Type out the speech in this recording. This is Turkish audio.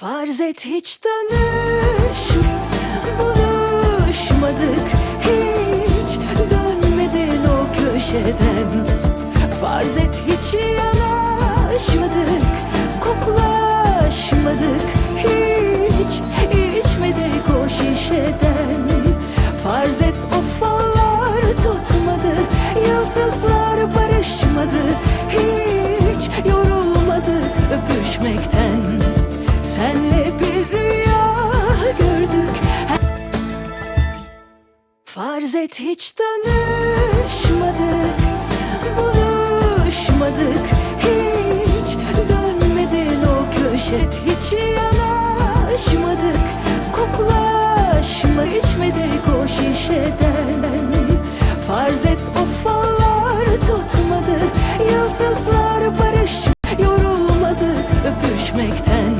Farz et hiç tanış Buluşmadık. Hiç dönmedin o köşeden. Farz et hiç yanaşmadık Koklaşmadık. Hiç içmedik o şişeden. Farz et o fallar tutmadı Yıldızlar barışmadı. Hiç yorulmadık öpüşmekten Farz et hiç tanışmadık Buluşmadık hiç Dönmedin o köşet hiç yanaşmadık Koklaşma içmedik o şişeden. Farz et o fal